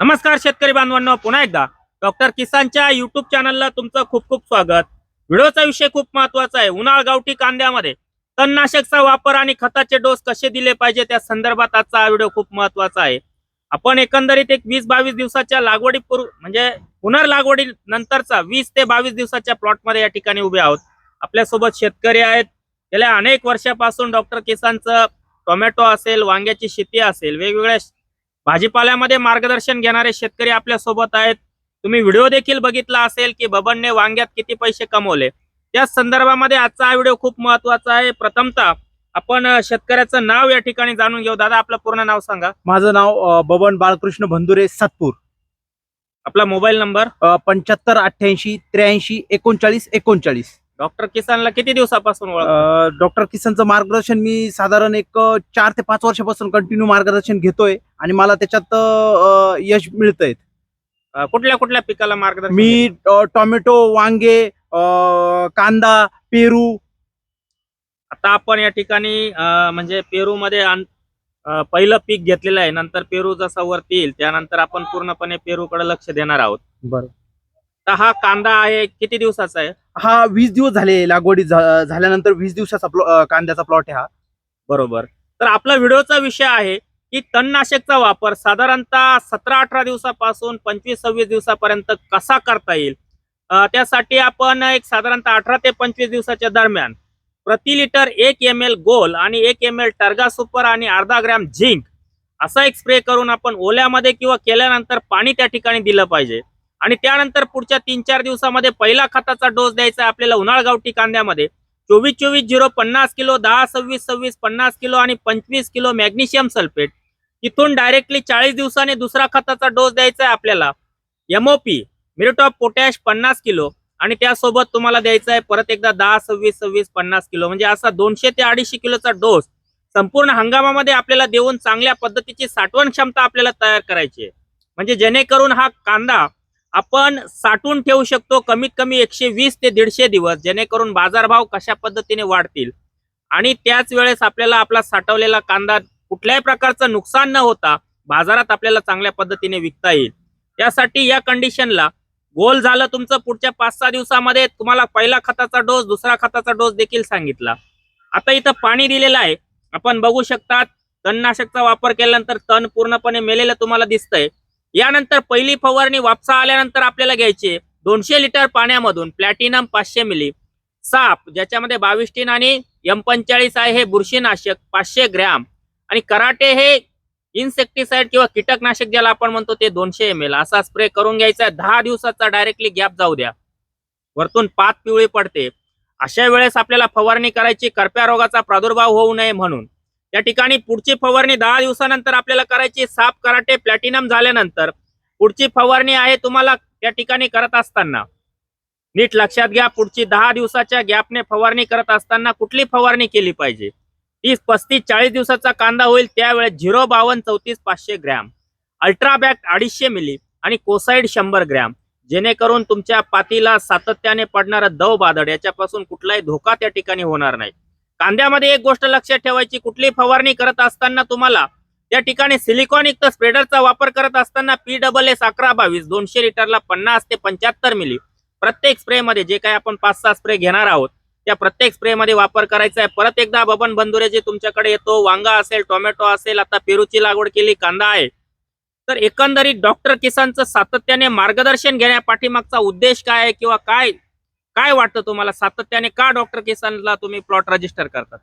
नमस्कार शेतकरी बांधवांनो पुन्हा एकदा डॉक्टर किसानच्या युट्यूब चॅनलला तुमचं खूप खूप स्वागत. व्हिडिओचा विषय खूप महत्त्वाचा आहे. उन्हाळ गावठी कांद्यामध्ये तणनाशकचा वापर आणि खताचे डोस कसे दिले पाहिजे त्या संदर्भात आजचा हा व्हिडिओ खूप महत्त्वाचा आहे. आपण एकंदरीत एक वीस बावीस दिवसाच्या लागवडी पूर्व म्हणजे पुनर्लागवडी नंतरचा वीस ते बावीस दिवसाच्या प्लॉटमध्ये या ठिकाणी उभे आहोत. आपल्यासोबत शेतकरी आहेत. गेल्या अनेक वर्षापासून डॉक्टर किसानचं टोमॅटो असेल वांग्याची शेती असेल वेगवेगळ्या भाजीपाल्यामध्ये मार्गदर्शन घेणारे शेतकरी आपल्यासोबत आहेत. तुम्ही व्हिडिओ देखील बघितला असेल की बबनने वांग्यात किती पैसे कमवले. त्या संदर्भामध्ये आजचा हा व्हिडिओ खूप महत्त्वाचा आहे. प्रथमतः आपण शेतकऱ्याचं नाव या ठिकाणी जाणून घेऊ. दादा आपलं पूर्ण नाव सांगा. माझं नाव बबन बाळकृष्ण भंदुरे सातपूर. आपला मोबाईल नंबर? पंच्याहत्तर अठ्ठ्याऐंशी त्र्याऐंशी एकोणचाळीस एकोणचाळीस. डॉक्टर किसानला किती दिवसापासून ओळख? डॉक्टर किसनचं मार्गदर्शन मी साधारण एक अ, चार ते पाच वर्षापासून कंटिन्यू मार्गदर्शन घेतोय आणि मला त्याच्यात अ, यश मिळतंय. अं, कुठल्या कुठल्या पिकाला मार्गदर्शन मी अ, टोमॅटो वांगे अ, कांदा पेरू. आता आपण या ठिकाणी अं, म्हणजे पेरू मध्ये पहिलं पीक घेतलेलं आहे. नंतर पेरू जसा वरती येईल त्यानंतर आपण पूर्णपणे पेरूकडे लक्ष देणार आहोत. बरं. तर हा कांदा आहे किती दिवसाचा आहे? हा वीस दिवस झाले लागवडी झा- झाल्यानंतर वीस दिवसाचा प्लॉ- अ, कांद्याचा प्लॉट आहे हा. बरोबर. तर आपला व्हिडिओचा विषय आहे की तणनाशकचा वापर साधारणतः सतरा अठरा दिवसापासून पंचवीस सव्वीस दिवसापर्यंत कसा करता येईल? अं, त्यासाठी आपण एक साधारणतः अठरा ते पंचवीस दिवसाच्या दरम्यान प्रति लिटर एक एम एल गोल आणि एक एम एल टर्गा सुपर आणि अर्धा ग्रॅम झिंक असा एक स्प्रे करून आपण ओल्यामध्ये किंवा केल्यानंतर पाणी त्या ठिकाणी दिलं पाहिजे. आणि त्यानंतर पुढच्या तीन चार दिवसामध्ये पहिला खताचा डोस द्यायचा आहे आपल्याला उन्हाळ गावठी कांद्यामध्ये. चोवीस चोवीस झिरो पन्नास किलो दहा सव्वीस सव्वीस पन्नास किलो आणि पंचवीस किलो मॅग्नेशियम सल्फेट. तिथून डायरेक्टली चाळीस दिवसांनी दुसरा खताचा डोस द्यायचा आहे आपल्याला. एमओपी मिरिट ऑफ पोटॅश पन्नास किलो आणि त्यासोबत तुम्हाला द्यायचा आहे परत एकदा दहा सव्वीस सव्वीस पन्नास किलो. म्हणजे असा दोनशे ते अडीचशे किलोचा डोस संपूर्ण हंगामामध्ये आपल्याला देऊन चांगल्या पद्धतीची साठवण क्षमता आपल्याला तयार करायची आहे. म्हणजे जेणेकरून हा कांदा आपण साठवून ठेवू शकतो कमीत कमी एकशे वीस ते दीडशे दिवस जेणेकरून बाजारभाव कशा पद्धतीने वाढतील. आणि त्याच वेळेस आपल्याला आपला साठवलेला कांदा कुठल्याही प्रकारचं नुकसान न होता बाजारात आपल्याला चांगल्या पद्धतीने विकता येईल. त्यासाठी या कंडिशनला गोल झालं तुमचं पुढच्या पाच सहा दिवसामध्ये तुम्हाला पहिला खताचा डोस दुसरा खताचा डोस देखील सांगितला. आता इथं पाणी दिलेलं आहे. आपण बघू शकता तणनाशकचा वापर केल्यानंतर तण पूर्णपणे मेलेलं तुम्हाला दिसतंय. यानंतर पहिली फवारणी वापसा आल्यानंतर आपल्याला घ्यायची दोनशे लिटर पाण्यामधून प्लॅटिनम पाचशे मिली साप ज्याच्यामध्ये बावीस टीन आणि एम पंचेचाळीस आहे हे बुरशीनाशक पाचशे ग्रॅम. आणि कराटे हे इन्सेक्टिसाइड किंवा कीटकनाशक ज्याला आपण म्हणतो ते दोनशे एम एल असा स्प्रे करून घ्यायचा दहा दिवसाचा डायरेक्टली गॅप जाऊ द्या. वरतून पात पिवळी पडते. अशा वेळेस आपल्याला फवारणी करायची. करप्या रोगाचा प्रादुर्भाव होऊ नये म्हणून. त्या ठिकाणी पुढची फवारणी दहा दिवसानंतर आपल्याला करायची साप कराटे प्लॅटिनम झाल्यानंतर पुढची फवारणी आहे तुम्हाला त्या ठिकाणी करत असताना. नीट लक्षात घ्या पुढची दहा दिवसाच्या गॅपने फवारणी करत असताना कुठली फवारणी केली पाहिजे? तीस पस्तीस चाळीस दिवसाचा कांदा होईल त्यावेळेस झिरो बावन्न चौतीस पाचशे ग्रॅम. अल्ट्राबॅक्ट अडीचशे मिली आणि कोसाईड शंभर ग्रॅम. जेणेकरून तुमच्या पातीला सातत्याने पडणारा दव बादड याच्यापासून कुठलाही धोका त्या ठिकाणी होणार नाही. कांद्यामध्ये एक गोष्ट लक्षात ठेवायची कुठली फवारणी करत असताना तुम्हाला त्या ठिकाणी सिलिकॉन युक्त स्प्रेडरचा वापर करत असताना पी डबल एस अकरा बावीस दोनशे लिटरला पन्नास ते पंच्याहत्तर मिली. प्रत्येक स्प्रे मध्ये जे काही आपण पाच सहा स्प्रे घेणार आहोत त्या प्रत्येक स्प्रे मध्ये वापर करायचा आहे. परत एकदा बबन बंधुरे जे तुमच्याकडे येतो वांगा असेल टोमॅटो असेल आता पेरूची लागवड केली कांदा आहे. तर एकंदरीत डॉक्टर किसानचं सातत्याने मार्गदर्शन घेण्या पाठीमागचा उद्देश काय आहे किंवा काय काय वाटतं तुम्हाला? सातत्याने का डॉक्टर केसांना तुम्ही प्लॉट रजिस्टर करतात?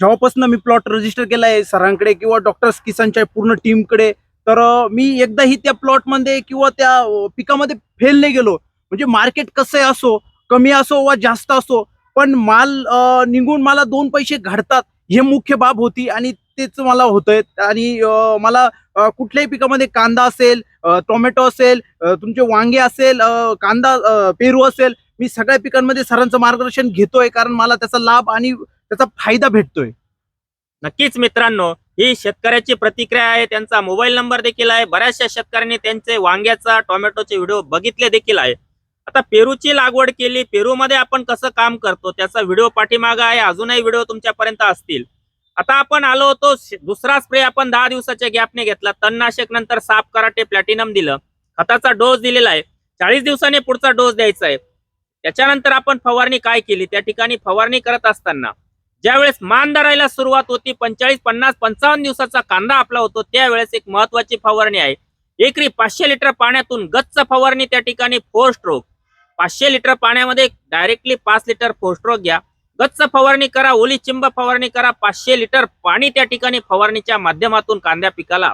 जेव्हापासून मी प्लॉट रजिस्टर केलाय सरांकडे किंवा डॉक्टर किसानच्या पूर्ण टीमकडे तर मी एकदाही त्या प्लॉटमध्ये किंवा त्या पिकामध्ये फेल नाही गेलो. म्हणजे मार्केट कसं असो कमी असो वा जास्त असो पण माल निघून मला दोन पैसे घडतात हे मुख्य बाब होती. आणि तेच मला होतंय. आणि मला कुठल्याही पिकामध्ये कांदा असेल टोमॅटो असेल तुमचे वांगे असेल कांदा पेरू असेल मी सगळ्या पिकांमध्ये सरांचं मार्गदर्शन घेतोय कारण मला त्याचा लाभ आणि त्याचा फायदा भेटतोय. नक्कीच मित्रांनो ही शेतकऱ्याची प्रतिक्रिया आहे त्यांचा मोबाईल नंबर देखील आहे बऱ्याचशा शेतकऱ्यांनी त्यांचे वांग्याचा टोमॅटोचे व्हिडिओ बघितले देखील आहे. आता पेरूची लागवड केली पेरूमध्ये आपण कसं काम करतो त्याचा व्हिडिओ पाठीमागा आहे अजूनही व्हिडिओ तुमच्यापर्यंत असतील. आता आपण आलो होतो दुसरा स्प्रे आपण दहा दिवसाच्या गॅपने घेतला. तणनाशक नंतर साफ कराटे प्लॅटिनम दिलं. खताचा डोस दिलेला आहे. चाळीस दिवसांनी पुढचा डोस द्यायचा आहे. त्याच्यानंतर आपण फवारणी काय केली? त्या ठिकाणी फवारणी करत असताना ज्यावेळेस मान धरायला सुरुवात होती पंचेचाळीस पन्नास पंचावन्न दिवसाचा कांदा आपला होतो त्यावेळेस एक महत्वाची फवारणी आहे. एकरी पाचशे लिटर पाण्यातून गच्च फवारणी त्या ठिकाणी फोर स्ट्रोक पाचशे लिटर पाण्यामध्ये डायरेक्टली पाच लिटर फोर स्ट्रोक घ्या. गच्च फवारणी करा ओली चिंब फवारणी करा पाचशे लिटर पाणी त्या ठिकाणी फवारणीच्या माध्यमातून कांद्या पिकाला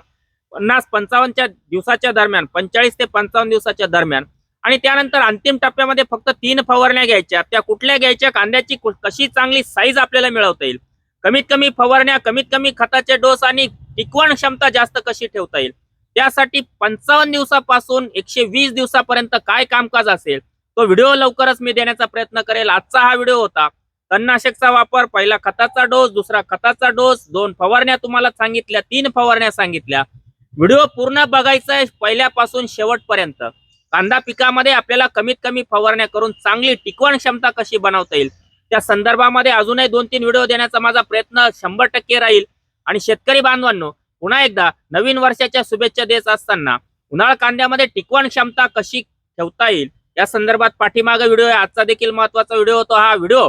पन्नास पंचावन्नच्या दिवसाच्या दरम्यान पंचाळीस ते पंचावन्न दिवसाच्या दरम्यान. आणि त्यानंतर अंतिम टप्प्यामध्ये फक्त तीन फवारण्या घ्यायच्या. त्या कुठल्या घ्यायच्या? कांद्याची कशी चांगली साईज आपल्याला मिळवता येईल? कमीत कमी फवारण्या कमीत कमी खताचे डोस आणि टिकवण क्षमता जास्त कशी ठेवता येईल? त्यासाठी पंचावन्न दिवसापासून एकशे वीस दिवसापर्यंत काय कामकाज असेल? तो व्हिडिओ लवकरच मी देण्याचा प्रयत्न करेल. आजचा हा व्हिडिओ होता. तणनाशकचा वापर पहिला खताचा डोस दुसरा खताचा डोस दोन फवारण्या तुम्हाला सांगितल्या तीन फवारण्या सांगितल्या. व्हिडिओ पूर्ण बघायचा आहे पहिल्यापासून शेवटपर्यंत. कांदा पिकामध्ये आपल्याला कमीत कमी फवारण्या करून चांगली टिकवण क्षमता कशी बनवता येईल? त्या संदर्भामध्ये अजूनही दोन तीन व्हिडिओ देण्याचा माझा प्रयत्न शंभर टक्के राहील. आणि शेतकरी बांधवांनो पुन्हा एकदा नवीन वर्षाच्या शुभेच्छा देत असताना उन्हाळ कांद्यामध्ये टिकवण क्षमता कशी ठेवता येईल? या संदर्भात पाठीमागे व्हिडिओ आहे. आजचा देखील महत्त्वाचा व्हिडिओ होतो हा व्हिडिओ.